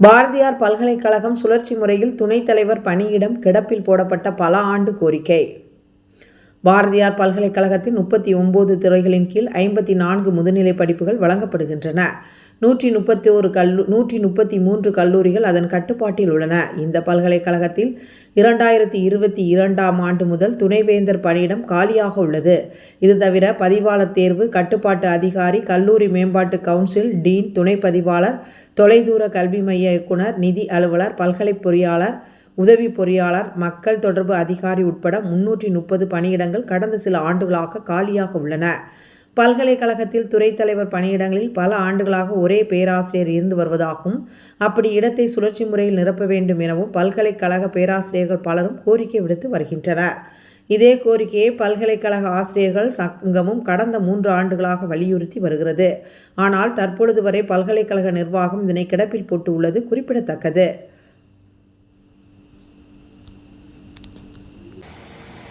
பாரதியார் பல்கலைக்கழகம் சுழற்சி முறையில் துணைத் தலைவர் பணியிடம் கிடப்பில் போடப்பட்ட பல ஆண்டு கோரிக்கை. பாரதியார் பல்கலைக்கழகத்தின் முப்பத்தி ஒம்பது துறைகளின் கீழ் ஐம்பத்தி நான்கு முதுநிலை படிப்புகள் வழங்கப்படுகின்றன. நூற்றி முப்பத்தி ஒரு கல்லூ நூற்றி முப்பத்தி மூன்று கல்லூரிகள் அதன் கட்டுப்பாட்டில் உள்ளன. இந்த பல்கலைக்கழகத்தில் இரண்டாயிரத்தி இருபத்தி இரண்டாம் ஆண்டு முதல் துணைவேந்தர் பணியிடம் காலியாக உள்ளது. இது தவிர பதிவாளர் தேர்வு கட்டுப்பாட்டு அதிகாரி கல்லூரி மேம்பாட்டு கவுன்சில் டீன் துணை பதிவாளர் தொலைதூர கல்வி மைய இயக்குனர் நிதி அலுவலர் பல்கலை பொறியாளர் உதவி பொறியாளர் மக்கள் தொடர்பு அதிகாரி உட்பட முன்னூற்றி முப்பது பணியிடங்கள் கடந்த சில ஆண்டுகளாக காலியாக உள்ளன. பல்கலைக்கழகத்தில் துறைத் தலைவர் பணியிடங்களில் பல ஆண்டுகளாக ஒரே பேராசிரியர் இருந்து வருவதாகவும் அப்படி இடத்தை சுழற்சி முறையில் நிரப்ப வேண்டும் எனவும் பல்கலைக்கழக பேராசிரியர்கள் பலரும் கோரிக்கை விடுத்து வருகின்றனர். இதே கோரிக்கையை பல்கலைக்கழக ஆசிரியர்கள் சங்கமும் கடந்த மூன்று ஆண்டுகளாக வலியுறுத்தி வருகிறது. ஆனால் தற்பொழுது வரை பல்கலைக்கழக நிர்வாகம் இதனை கிடப்பில் போட்டு உள்ளது குறிப்பிடத்தக்கது.